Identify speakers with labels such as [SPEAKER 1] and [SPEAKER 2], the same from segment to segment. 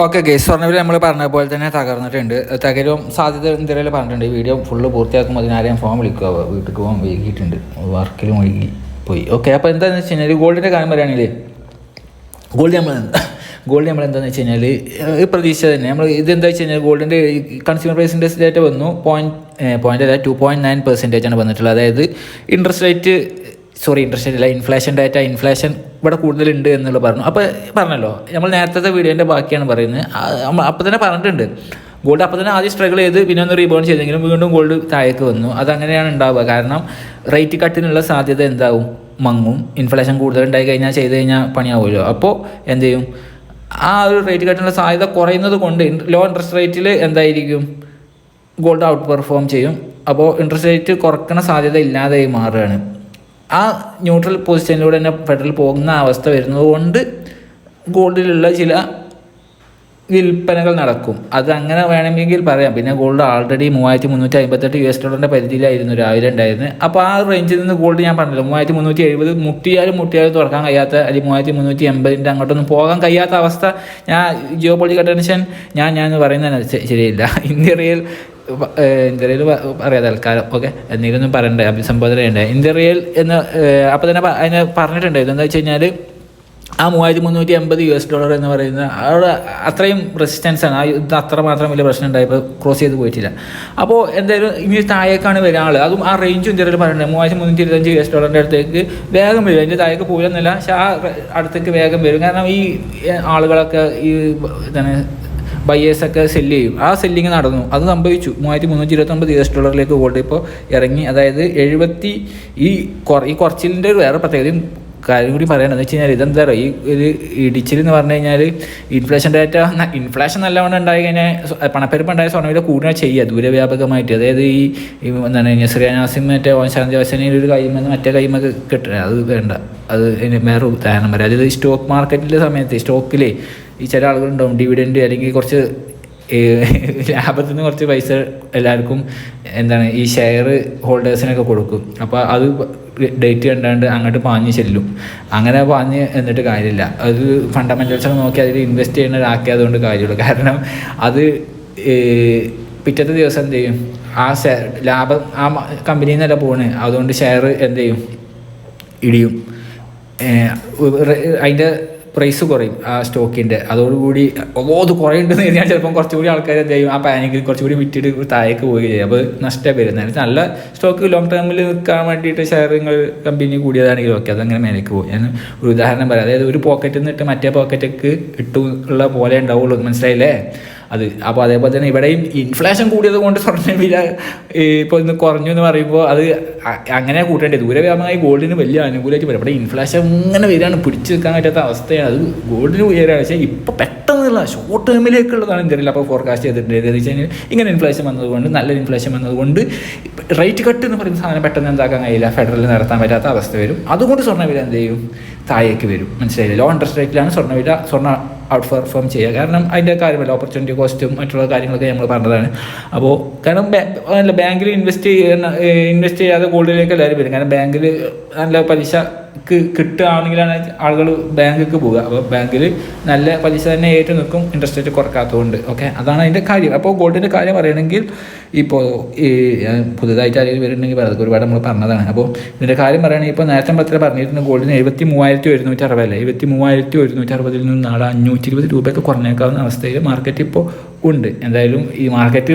[SPEAKER 1] Okay guys പറഞ്ഞവർ നമ്മൾ പറഞ്ഞ പോലെ തന്നെ തകർന്നിട്ടുണ്ട്. തകരും സാധ്യത എന്തെങ്കിലും പറഞ്ഞിട്ടുണ്ട്? ഈ വീഡിയോ ഫുള്ള് പൂർത്തിയാക്കും അതിനാരെയും ഫോം വിളിക്കുക വീട്ടിൽ പോകാൻ വൈകിയിട്ടുണ്ട്. വർക്കിലും വൈകി പോയി. ഓക്കെ അപ്പോൾ എന്താണെന്ന് വെച്ച് കഴിഞ്ഞാൽ ഗോൾഡിന്റെ കാര്യം പറയുകയാണെങ്കിൽ ഗോൾഡ് നമ്മൾ ഗോൾഡ് നമ്മൾ എന്താണെന്ന് വെച്ച് കഴിഞ്ഞാൽ ഈ പ്രതീക്ഷ തന്നെ. നമ്മൾ ഇതെന്താ വെച്ച് കഴിഞ്ഞാൽ ഗോൾഡിന്റെ കൺസ്യൂമർ പ്രൈസ് ഇൻഡെക്സ് ഡേറ്റ വന്നു. പോയിന്റ് പോയിന്റ് അതായത് ടു പോയിന്റ് നയൻ പെർസെന്റേജ് ആണ് വന്നിട്ടുള്ളത്. അതായത് interest rate sorry interest rate അല്ല ഇൻഫ്ലേഷൻ ഡേറ്റ ഇൻഫ്ലേഷൻ ഇവിടെ കൂടുതലുണ്ട് എന്നുള്ളത് പറഞ്ഞു. അപ്പോൾ പറഞ്ഞല്ലോ നമ്മൾ നേരത്തെ വീഡിയോന്റെ ബാക്കിയാണ് പറയുന്നത്. അപ്പോൾ തന്നെ പറഞ്ഞിട്ടുണ്ട്. ഗോൾഡ് അപ്പോൾ തന്നെ ആദ്യം സ്ട്രഗിൾ ചെയ്ത് പിന്നെ ഒന്ന് റീബൗണ്ട് ചെയ്തെങ്കിലും വീണ്ടും ഗോൾഡ് താഴേക്ക് വന്നു. അതങ്ങനെയാണ് ഉണ്ടാവുക. കാരണം റേറ്റ് കട്ടിനുള്ള സാധ്യത എന്താവും? മങ്ങും. ഇൻഫ്ലേഷൻ കൂടുതൽ ഉണ്ടായി കഴിഞ്ഞാൽ ചെയ്ത് കഴിഞ്ഞാൽ പണിയാവുമല്ലോ. അപ്പോൾ എന്ത് ചെയ്യും? ആ ഒരു റേറ്റ് കട്ടിനുള്ള സാധ്യത കുറയുന്നത് കൊണ്ട് ലോ ഇൻട്രസ്റ്റ് റേറ്റിൽ എന്തായിരിക്കും? ഗോൾഡ് ഔട്ട് പെർഫോം ചെയ്യും. അപ്പോൾ ഇൻട്രസ്റ്റ് റേറ്റ് കുറക്കണ സാധ്യത ഇല്ലാതായി മാറുകയാണ്. ആ ന്യൂട്രൽ പൊസിഷനിലൂടെ തന്നെ ഫെഡറൽ പോകുന്ന അവസ്ഥ വരുന്നത് കൊണ്ട് ഗോൾഡിലുള്ള ചില വിൽപ്പനകൾ നടക്കും. അത് അങ്ങനെ വേണമെങ്കിൽ പറയാം. പിന്നെ ഗോൾഡ് ആൾറെഡി മൂവായിരത്തി മുന്നൂറ്റി അമ്പത്തെട്ട് യു എസ് ഡോളറിന്റെ പരിധിയിലായിരുന്നു രാവിലെ ഉണ്ടായിരുന്നത്. അപ്പോൾ ആ റേഞ്ചിൽ നിന്ന് ഗോൾഡ് ഞാൻ പറഞ്ഞില്ല മൂവായിരത്തി മുന്നൂറ്റി എഴുപത് മുട്ടിയാലും മുട്ടിയാലും തുറക്കാൻ കഴിയാത്ത അല്ലെങ്കിൽ മൂവായിരത്തി മുന്നൂറ്റി എൺപതിന്റെ അങ്ങോട്ടൊന്നും പോകാൻ കഴിയാത്ത അവസ്ഥ ഞാൻ ജിയോ പൊളിറ്റിക്കൽ ടെൻഷൻ ഞാൻ ഞാൻ പറയുന്നതിന് ശരിയില്ല. ഇന്ത്യ റിയൽ ഇന്ത്യ റിയൽ പറയാം തൽക്കാലം ഓക്കെ എന്തെങ്കിലും പറയണ്ടേ? അഭിസംബോധന ചെയ്യണ്ടേ? ഇന്ത്യ റിയൽ എന്ന് അപ്പോൾ തന്നെ അതിനെ പറഞ്ഞിട്ടുണ്ടായിരുന്നു എന്താ വെച്ച് കഴിഞ്ഞാൽ ആ മൂവായിരത്തി മുന്നൂറ്റി അമ്പത് യു എസ് ഡോളർ എന്ന് പറയുന്ന അവിടെ അത്രയും റെസിസ്റ്റൻസ് ആണ്. ആ യുദ്ധം അത്ര മാത്രം വലിയ പ്രശ്നം ഉണ്ടായപ്പോൾ ക്രോസ് ചെയ്ത് പോയിട്ടില്ല. അപ്പോൾ എന്തായാലും ഇനി താഴേക്കാണ് വരാൻ ആൾ അതും ആ റേഞ്ചും ഇന്ത്യയിൽ പറയുന്നുണ്ട്. മൂവായിരത്തി മുന്നൂറ്റി ഇരുപത്തഞ്ച് യു എസ് ഡോളറിന്റെ അടുത്തേക്ക് വേഗം വരും. അതിന്റെ താഴേക്ക് പോലെന്നല്ല പക്ഷേ ആ അടുത്തേക്ക് വേഗം വരും. കാരണം ഈ ആളുകളൊക്കെ ഈ എന്താണ് ബയ്യേഴ്സൊക്കെ സെല്ല് ചെയ്യും ആ സെല്ലിങ് നടന്നു. അത് സംഭവിച്ചു. മൂവായിരത്തി മുന്നൂറ്റി ഇരുപത്തൊമ്പത് യു എസ് ഡോളറിലേക്ക് ഗോൾഡ് ഇപ്പോൾ ഇറങ്ങി. അതായത് എഴുപത്തി ഈ ഈ കുറച്ചിലിന്റെ ഒരു വേറെ പ്രത്യേകതയും കാര്യം കൂടി പറയണമെന്ന് വെച്ച് കഴിഞ്ഞാൽ ഇതെന്താ പറയുക ഈ ഒരു ഇടിച്ചിൽ എന്ന് പറഞ്ഞു കഴിഞ്ഞാൽ ഇൻഫ്ലേഷൻ ഡാറ്റ ഇൻഫ്ലേഷൻ നല്ലവണ്ണം ഉണ്ടായി കഴിഞ്ഞാൽ പണപ്പെരുപ്പം ഉണ്ടായ സ്വർണവില കൂടുതൽ ചെയ്യുക. ദൂരവ്യാപകമായിട്ട്. അതായത് ഈ എന്താണ് ശ്രീനാസിം മറ്റേ ഓൻശാന്തി വാസനയിൽ ഒരു കൈമെന്ന് മറ്റേ കൈമൊക്കെ കിട്ടുക അത് വേണ്ട. അത് വേറെ ഉദാഹരണം പറയാം. അതായത് സ്റ്റോക്ക് മാർക്കറ്റിലെ സമയത്ത് സ്റ്റോക്കിലെ ഈ ചില ആളുകളുണ്ടാവും ഡിവിഡൻഡ് അല്ലെങ്കിൽ കുറച്ച് ലാഭത്തിൽ നിന്ന് കുറച്ച് പൈസ എല്ലാവർക്കും എന്താണ് ഈ ഷെയർ ഹോൾഡേഴ്സിനൊക്കെ കൊടുക്കും. അപ്പോൾ അത് ഡേറ്റ് കണ്ടാണ്ട് അങ്ങോട്ട് പാഞ്ഞ് ചെല്ലും. അങ്ങനെ പാഞ്ഞ് എന്നിട്ട് കാര്യമില്ല. അത് ഫണ്ടമെന്റൽസൊക്കെ നോക്കി അതിൽ ഇൻവെസ്റ്റ് ചെയ്യുന്ന ഒരാക്കിയതുകൊണ്ട് കാര്യമുള്ളൂ. കാരണം അത് പിറ്റത്തെ ദിവസം എന്ത് ചെയ്യും? ആ ഷെയർ ലാഭം ആ കമ്പനിയിൽ നിന്നല്ല പോണ്. അതുകൊണ്ട് ഷെയർ എന്ത് ചെയ്യും? ഇടിയും. അതിന്റെ പ്രൈസ് കുറയും ആ സ്റ്റോക്കിന്റെ അതോടുകൂടി ഓ അത് കുറയുണ്ടെന്ന് കഴിഞ്ഞാൽ ചിലപ്പം കുറച്ചുകൂടി ആൾക്കാർ എന്ത് ചെയ്യും? ആ പാനിക്കിൽ കുറച്ചുകൂടി വിറ്റിട്ട് താഴേക്ക് പോവുകയും ചെയ്യും. അപ്പോൾ നഷ്ടം വരുന്നത് നല്ല സ്റ്റോക്ക് ലോങ് ടേമിൽ നിൽക്കാൻ വേണ്ടിയിട്ട് ഷെയറുകൾ കമ്പനി കൂടിയതാണെങ്കിൽ ഓക്കെ അതങ്ങനെ മേലേക്ക് പോകും. ഞാൻ ഒരു ഉദാഹരണം പറയാം. അതായത് ഒരു പോക്കറ്റിൽ നിന്നിട്ട് മറ്റേ പോക്കറ്റേക്ക് ഇട്ടുള്ള പോലെ ഉണ്ടാവുള്ളൂ. മനസ്സിലായില്ലേ? അത് അപ്പോൾ അതേപോലെ തന്നെ ഇവിടെയും ഇൻഫ്ലേഷൻ കൂടിയത് കൊണ്ട് സ്വർണ വില ഇപ്പോൾ ഇന്ന് കുറഞ്ഞു എന്ന് പറയുമ്പോൾ അത് അങ്ങനെ കൂട്ടേണ്ടത് ദൂരവ്യാപകമായി ഗോൾഡിന് വലിയ അനുകൂലമായിട്ട് വരും. ഇവിടെ ഇൻഫ്ലേഷൻ ഇങ്ങനെ വരികയാണ്. പിടിച്ചു നിൽക്കാൻ പറ്റാത്ത അവസ്ഥയാണ്. അത് ഗോൾഡിന് ഉയരുകയാണ് പക്ഷേ ഇപ്പോൾ പെട്ടെന്നുള്ള ഷോർട്ട് ടേമിലേക്കുള്ളതാണ് എന്തെങ്കിലും അപ്പോൾ ഫോർകാസ്റ്റ് ചെയ്തിട്ടുണ്ട് എന്ന് വെച്ച് കഴിഞ്ഞാൽ ഇങ്ങനെ ഇൻഫ്ലേഷൻ വന്നതുകൊണ്ട് നല്ല ഇൻഫ്ലേഷൻ വന്നതുകൊണ്ട് റേറ്റ് കട്ട് എന്ന് പറയുന്ന സാധനം പെട്ടെന്ന് എന്താക്കാൻ കഴിയില്ല. ഫെഡറലിൽ നടത്താൻ പറ്റാത്ത അവസ്ഥ വരും. അതുകൊണ്ട് സ്വർണവില എന്ത് ചെയ്യും? താഴേക്ക് വരും. മനസ്സിലായില്ല? ലോ ഇൻട്രസ്റ്റ് റേറ്റിലാണ് സ്വർണവില സ്വർണ ഔട്ട് പെർഫോം ചെയ്യുക. കാരണം അതിന്റെ കാര്യമല്ല ഓപ്പർച്യൂണിറ്റി കോസ്റ്റും മറ്റുള്ള കാര്യങ്ങളൊക്കെ നമ്മൾ പറഞ്ഞതാണ്. അപ്പോൾ കാരണം അല്ല ബാങ്കിൽ ഇൻവെസ്റ്റ് ചെയ്യുന്ന ഇൻവെസ്റ്റ് ചെയ്യാതെ ഗോൾഡിലേക്ക് എല്ലാവരും വരും. കാരണം ബാങ്കിൽ നല്ല പലിശക്ക് കിട്ടുകയാണെങ്കിലാണ് ആളുകൾ ബാങ്കിലേക്ക് പോവുക. അപ്പോൾ ബാങ്കിൽ നല്ല പലിശ തന്നെ ഏറ്റു നിൽക്കും ഇൻട്രസ്റ്റ് റേറ്റ് കുറക്കാത്തതുകൊണ്ട്. ഓക്കെ? അതാണ് അതിന്റെ കാര്യം. അപ്പോൾ ഗോൾഡിന്റെ കാര്യം പറയുകയാണെങ്കിൽ ഇപ്പോൾ ഈ പുതുതായിട്ട് ആരെങ്കിലും വരുന്നുണ്ടെങ്കിൽ പറയാം ഒരുപാട് നമ്മൾ പറഞ്ഞതാണ്. അപ്പോൾ ഇതിന്റെ കാര്യം പറയുകയാണെങ്കിൽ ഇപ്പോൾ നേരത്തെ പത്ര പറഞ്ഞിരുന്നു? ഗോൾഡിന് എഴുപത്തി മൂവായിരത്തി ഒരുന്നൂറ്റി അറുപതല്ലേ എഴുപത്തി മൂവായിരത്തി ഒരുന്നൂറ്റി അറുപതിൽ നിന്ന് നാളെ അഞ്ഞൂറ്റി ഇരുപത് രൂപയൊക്കെ കുറഞ്ഞേക്കാവുന്ന അവസ്ഥയിൽ മാർക്കറ്റ് ഇപ്പോൾ ഉണ്ട്. എന്തായാലും ഈ മാർക്കറ്റ്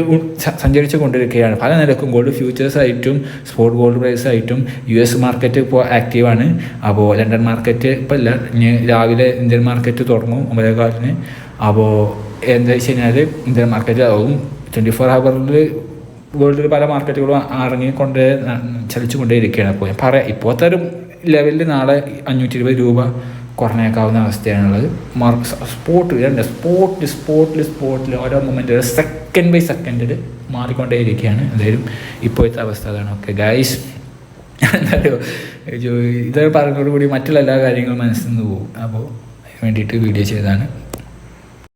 [SPEAKER 1] സഞ്ചരിച്ചു കൊണ്ടിരിക്കുകയാണ്. പല നിരക്കും ഗോൾഡ് ഫ്യൂച്ചേഴ്സ് ആയിട്ടും സ്പോട്ട് ഗോൾഡ് പ്രൈസായിട്ടും യു എസ് മാർക്കറ്റ് ഇപ്പോൾ ആക്റ്റീവാണ് അപ്പോൾ ലണ്ടൻ മാർക്കറ്റ് ഇപ്പോൾ ഇല്ല. ഇനി രാവിലെ ഇന്ത്യൻ മാർക്കറ്റ് തുടങ്ങും ഒമ്പതേകാലിന് അപ്പോൾ എന്താ വെച്ച് കഴിഞ്ഞാൽ ഇന്ത്യൻ മാർക്കറ്റ് ആവും. ട്വന്റി ഫോർ ഹവറിൽ വേൾഡിൽ പല മാർക്കറ്റുകളും ഇറങ്ങിക്കൊണ്ട് ചലിച്ചു കൊണ്ടേ ഇരിക്കുകയാണ് അപ്പോൾ ഞാൻ പറയാം ഇപ്പോഴത്തെ ഒരു ലെവലിൽ നാളെ അഞ്ഞൂറ്റി ഇരുപത് രൂപ കുറഞ്ഞേക്കാവുന്ന അവസ്ഥയാണുള്ളത്. മാർക്ക് സ്പോട്ട് രണ്ട് സ്പോട്ടിൽ സ്പോട്ടിൽ സ്പോട്ടിൽ ഓരോ മൊമെന്റ് സെക്കൻഡ് ബൈ സെക്കൻഡിൽ മാറിക്കൊണ്ടേ ഇരിക്കുകയാണ് എന്തായാലും ഇപ്പോഴത്തെ അവസ്ഥ അതാണ്. ഓക്കെ ഗൈസ് എന്തായാലും ഇത് പറഞ്ഞതോടുകൂടി മറ്റുള്ള എല്ലാ കാര്യങ്ങളും മനസ്സിൽ നിന്ന് പോകും. അപ്പോൾ അതിന് വേണ്ടിയിട്ട് വീഡിയോ ചെയ്തതാണ്.